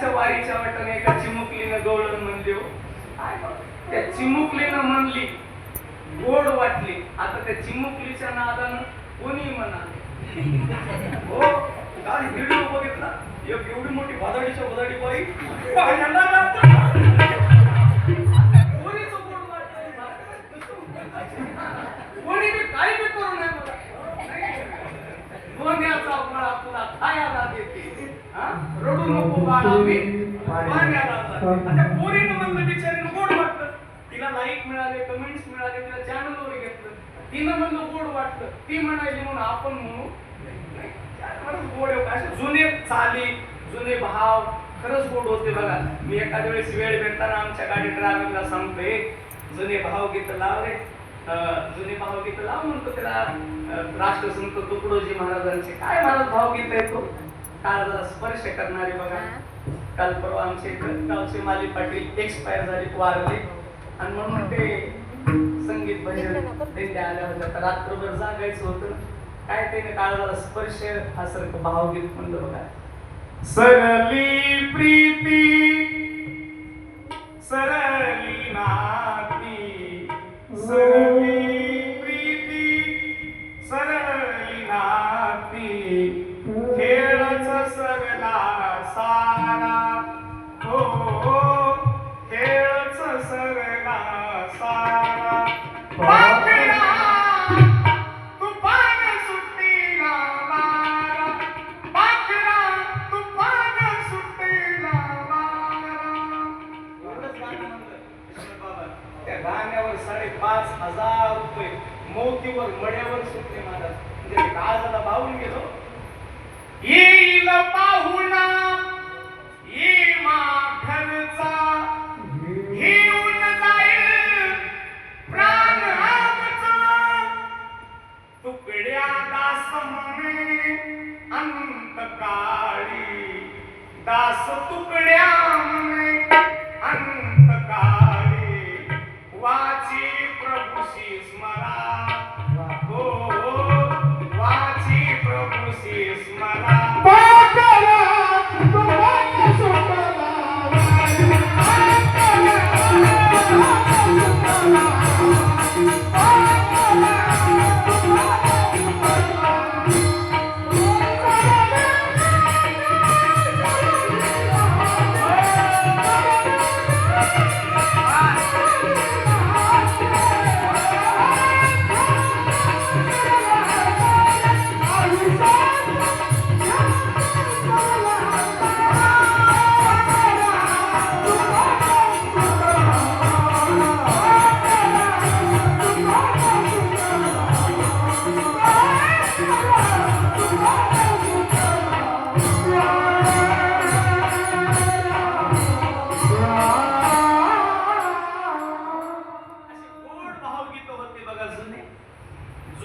काय वारीच्या वाटेने एका चिमुकलीनं गवळण म्हणली हो. त्या चिमुकलीनं म्हणली गोड वाटली. आता त्या चिमुकलीच्या नादानं कोणी म्हणाले? हो काल व्हिडिओ बघितला? एक एवढी मोठी वादळीच्या वादळी बाई. कोणी बी काही बी करू नये मला. गोंड्याचा फळा तुला खायला देते रडू नको बाळा मी पाण्याला जाते. आणि त्या पोरीनं म्हणलं बिचारीनं गोड वाटलं. तिला लाईक मिळाले कमेंट्स मिळाले तिला चॅनलवर घेतलं. तिनं म्हणलं गोड वाटलं. ती म्हणाली म्हणून आपण म्हणू. गोड. असे जुने चाली जुने भाव खरंच गोड होते बघा. मी एखाद्या वेळेस वेळ भेटताना आमच्या गाडी ड्रायव्हरला सांगतोय जुने भावगीत लाव रे. जुने भावगीत लाव म्हणतो त्याला. राष्ट्रसंत तुकडोजी महाराजांचे. काय महाराज भावगीत आहे तो जरा स्पर्श करणारे बघा. काल परवा आमचे गावचे माली पाटील एक्सपायर झाले वारले. आणि म्हणून ते संगीत भजन दिंड्या आल्या होत्या. तर रात्रभर जागायचं होतं. काय त्याने काळाला स्पर्श असं भावगीत म्हणलं बघा. सरली प्रीती सरली नाती सरली हजार रुपये मोतीवर मड्यावर सुटले महाराज म्हणजे ते काळजाला पाहून गेलो. येईल पाहुणा ये माघरचा. घेऊन जाईल प्राण आमचा. तुकड्या दास म्हणे अंत काळी दास तुकड्या म्हणे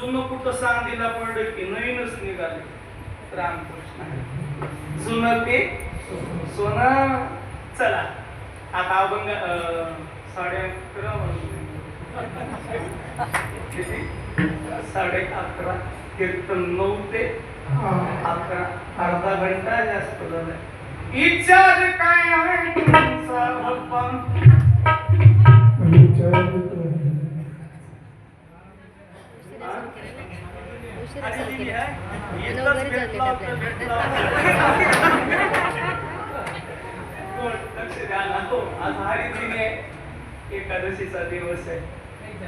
जुनं कुठं सांगीला पडलं की नवीनच निघाले. रामकृष्ण जुनं ते सोनं चला. आता अभंग साडे अकरा साडे अकरा कीर्तन नऊ ते अकरा. अर्धा घंटा जास्त झाला विचार काय आहे तुमचा विचार उशिरा दिली केलं. वगैरे भेटला आपल्याला. हो एकादशीचा दिवस आहे.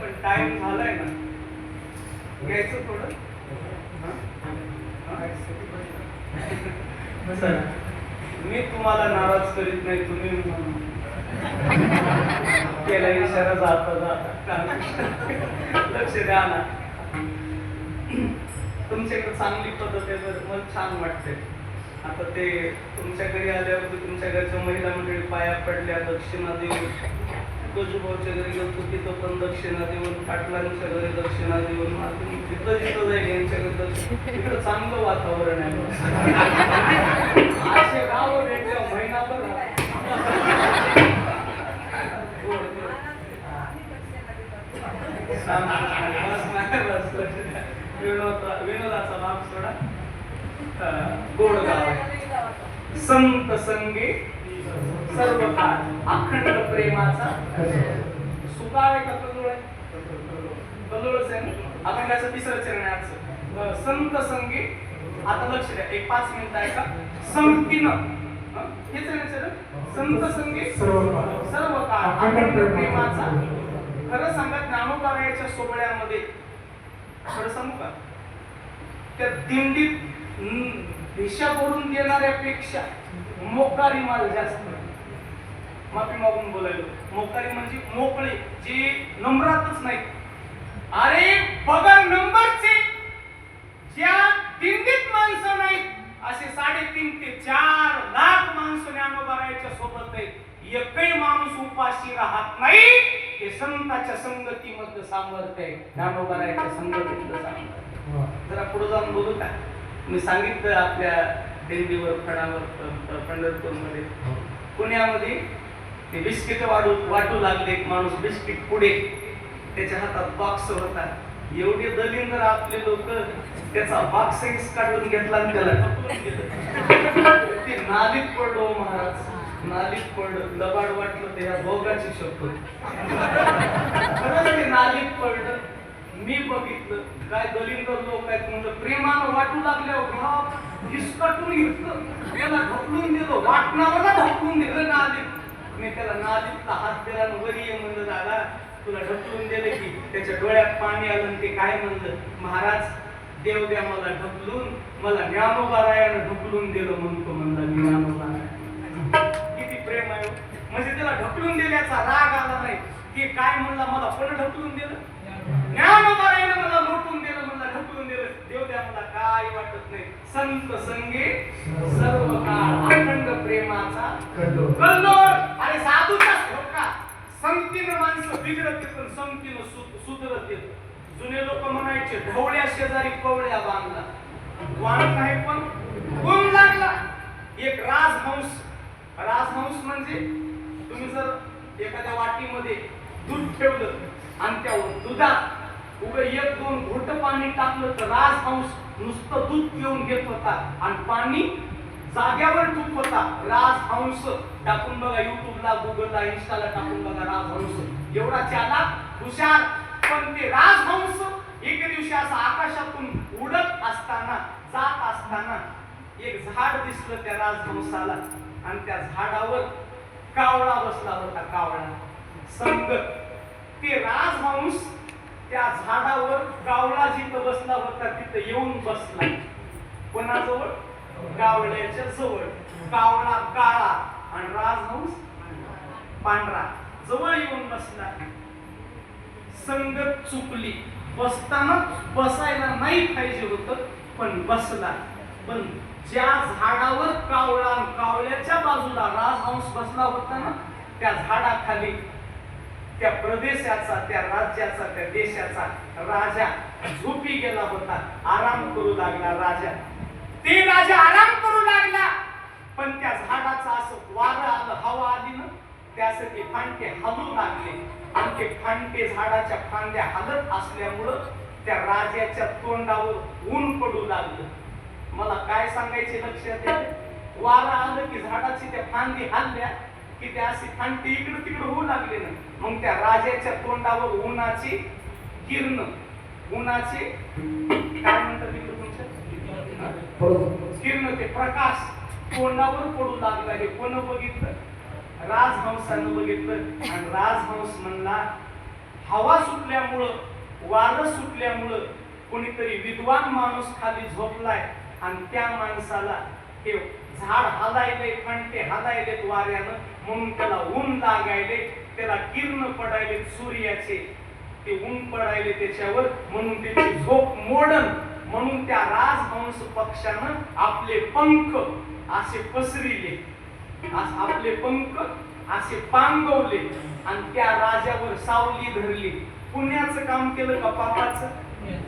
पण टाइम झालाय ना. घ्यायचं थोडं. मी तुम्हाला नाराज करीत नाही तुम्ही. केला इशारा जाता जाता. लक्ष द्या ना. तुमच्याकडे चांगली पद्धत आहे बरं मला छान वाटते आता ते तुमच्या घरी आल्यावरती तुमच्या घरच्या महिला मंडळी पाया पडल्या दक्षिणा देऊन. गजूभाऊच्या घरी गेलो तिथं पण दक्षिणा देऊन पाटलांच्या घरी दक्षिणा देऊन. मी जिथं जाईल यांच्या घरी दक्षिण तिथं चांगलं वातावरण आहे. असे गाव भेटल्या महिनाभर. विनोद विनोदाचा भाग सोडा. गोड गाव संत संगे. सर्व अखंड प्रेमाचा. आहे का कल्लोळ कल्लोळच आहे ना? अखंडाचं तिसरं चरण आहे आजचं. अं, संत संगे. आता लक्ष द्या. एक पाच मिनिट आहे का? संगतीनं? हेच आहे संत संगे. सर्व काळ. सर्व काळ अखंड प्रेमाचा. खरं सांगा ज्ञानोबारायाच्या सोहळ्यामध्ये खरं सांगू का? त्या दिंडीत दिशा भरून देणाऱ्यापेक्षा मोकारी माल जास्त माफी मागून बोलायलो. मोकारी म्हणजे मोकळे जे नंबरातच नाही. अरे बघा नंबरचे. ज्या दिंडीत माणसं नाही असे साडेतीन ते चार लाख माणसं ज्ञानोबारायाच्या सोबत आहेत. एकही माणूस उपाशी राहत नाही. हे संताच्या संगतीमध्ये सामर्थ्य आहे. ज्ञानोबारायाच्या संगतीतलं सामर्थ्य जरा पुढे जाऊन बोलू का? मी सांगितलं आपल्या दिंडीवर फडावर पंढरपूरमध्ये. पुण्यामध्ये ते बिस्किट वाढू वाटू लागले. एक माणूस बिस्किट पुढे. त्याच्या हातात बॉक्स होता. एवढे दलिंदर आपले लोक त्याचा बॉक्स काढून घेतला आणि त्याला. ते नालीत पडलो महाराज. नालीत पडलं लबाड वाटलं ते या भोगाची शब्द खरंच नालीत पडलं. मी बघितलं काय दलिंदर लोक आहेत म्हणलं प्रेमानं वाटू लागल्यावर हिसकटून घेतलं त्याला ढकलून दिलं वाटणाऱ्याला ढकलून दिलं नालीत मी त्याला नालीतला हात दिला वरी ये म्हणलं दादा तुला ढकलून दिलं की त्याच्या डोळ्यात पाणी आलं ते काय म्हणलं महाराज देव द्या मला ढकलून मला ज्ञानोबारायानं ढकलून दिलं म्हणतो म्हणला ज्ञानोबा प्रेम आहे. म्हणजे त्याला ढकलून दिल्याचा राग आला नाही. की काय म्हणला मला पण ढकलून दिलं? ज्ञानोबारायानं मला लोटून दिलं मला ढकलून दिलं. देव द्या मला काय वाटत नाही. संत संगे सर्व काळ अखंड प्रेमाचा कल्लोळ. अरे साधूचा धोका. संगतीनं माणसं बिघडत येत संगतीनं सुधरत येत. जुने लोक म्हणायचे ढवळ्या शेजारी कवळ्या बांधला. वाण नाही पण गुण लागला. एक राजहंस राजहंस म्हणजे तुम्ही जर एखाद्या वाटीमध्ये दूध ठेवलं आणि त्या दुधात उभं एक दोन घोट पाणी टाकलं तर राजहंस नुसतं दूध पिऊन घेत होता आणि पाणी जाग्यावर ठूक होता. राजहंस टाकून बघा युट्यूबला गुगलला इंस्टाला टाकून बघा राजहंस एवढा चालाक हुशार. पण ते राजहंस एके दिवशी असं आकाशातून उडत असताना जात असताना एक झाड दिसलं त्या राजहंसाला आणि त्या झाडावर कावळा बसला होता कावळा. संगत ते राजहंस त्या झाडावर कावळा जिथं बसला होता तिथं येऊन बसला. कोणाजवळ? कावळ्याच्या जवळ. कावळा काळा आणि राजहंस पांढरा. जवळ येऊन बसला. संगत चुकली. बसताना बसायला नाही पाहिजे होत पण बसला. पण ज्या झाडावर कावळा कावळ्याच्या बाजूला राजहंस बसला होता ना त्या झाडाखाली त्या प्रदेशाचा त्या राज्याचा त्या देशाचा राजा झोपी गेला होता. आराम करू लागला राजा. ते राजा आराम करू लागला. पण त्या झाडाचा असं वारं आलं हवा आली ना त्यासाठी फांटे हलू लागले. आणि ते फांटे झाडाच्या फांद्या हलत असल्यामुळं त्या राजाच्या तोंडावर ऊन पडू लागलं. मला काय सांगायचे लक्षात येते वारा आलं की झाडाची त्या फांदी हल्ल्या की त्या अशी फांदी इकडं तिकडं होऊ लागले ना मग त्या राजाच्या तोंडावर उन्हाची किरण उन्हाचे काय म्हणतात तिकडे तुमच्या किरण ते प्रकाश तोंडावर पडू लागला हे कोण बघितलं? राजहंसानं बघितलं. आणि राजहंस म्हणला हवा सुटल्यामुळं वारं सुटल्यामुळं कोणीतरी विद्वान माणूस खाली झोपलाय. आणि त्या माणसाला ते झाड हलायले ते हलायलेत वाऱ्यानं म्हणून त्याला ऊन लागायले त्याला किरण पडायले सूर्याचे. ते ऊन पडायले त्याच्यावर म्हणून त्याची झोप मोडन म्हणून त्या राजहंस पक्षानं आपले पंख असे पसरिले. आपले पंख असे पांगवले आणि त्या राजावर सावली धरली. पुण्याचं काम केलं का पापाचं?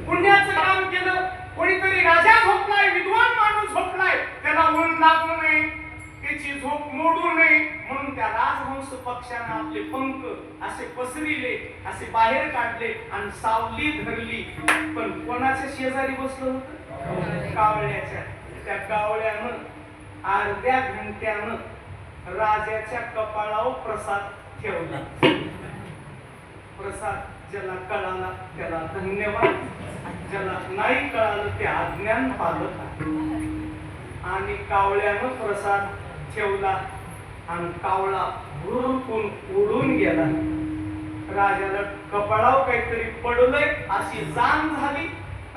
पुण्याचं काम केलं. कोणीतरी राजा झोपलाय विद्वान माणूस झोपलाय त्याला ऊन लागू नये त्याची झोप मोडू नये म्हणून त्या राजहंस पक्षानं आपले पंख असे पसरिले असे बाहेर काढले आणि सावली धरली. पण कोणाच्या शेजारी बसलो होत? कावळ्याच्या. त्या कावळ्यानं अर्ध्या घंट्यानं राजाच्या कपाळावर प्रसाद ठेवला. प्रसाद ज्याला कळाला त्याला धन्यवाद. ज्याला नाही कळालं ते अज्ञान पालक आणि कावळ्यानं प्रसाद ठेवला आणि कावळा भुरकून उडून गेला. राजाला कपाळाव काहीतरी पडलंय अशी जाण झाली.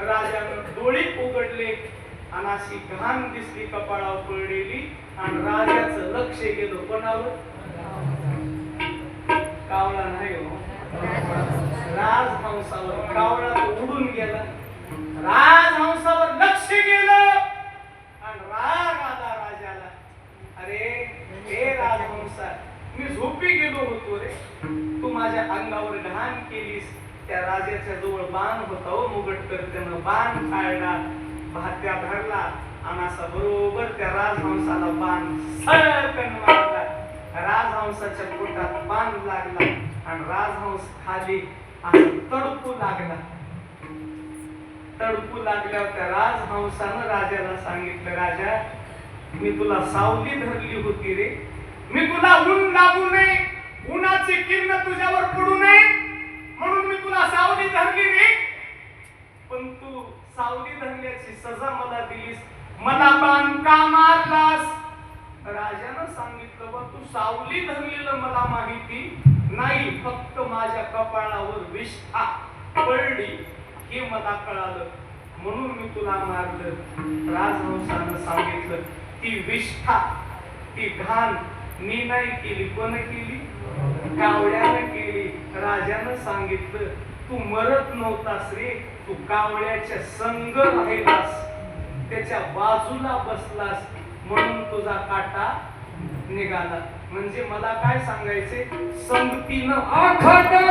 राजानं डोळे उघडले आणि अशी घाण दिसली कपाळाव पडलेली. आणि राजाचं लक्ष गेलं कोणावर? कावळा नाही हो. राजहंसावर. कावळा उडून त्या राजाच्या जवळ बाण होता हो मुगटकर. त्यानं बाण काढला भात्या धरला आणि असा बरोबर त्या राजहंसाला बाण सळकन मारला. राजहंसाच्या पोटात बाण लागला आणि राजहंस खाली असं तडकू लागला. तडकू लागल्यावर त्या राजहंसानं राजाला सांगितलं राजा मी तुला सावली धरली होती रे. मी तुला ऊन लागू नये. उन्हाची किरण तुझ्यावर पडू नये. तुला सावली धरली रे. पण तू सावली धरल्याची सजा मला दिलीस. मला बाण मारलास? राजानं सांगितलं बघ तू सावली धरलेलं मला माहिती नाही. फक्त माझ्या कपाळावर विष्ठा पडली. हे मला कळालं. म्हणून मी तुला मारलं. राजहंसानं सांगितलं ती विष्ठा ती घाण मी नाही केली कोण केली? कावड्यानं केली केली. राजानं सांगितलं तू मरत नव्हतास रे तू कावळ्याच्या संग राहिलास. त्याच्या बाजूला बसलास म्हणून तुझा काटा निघाला. म्हणजे मला काय सांगायचे? संगतीनं आखाटा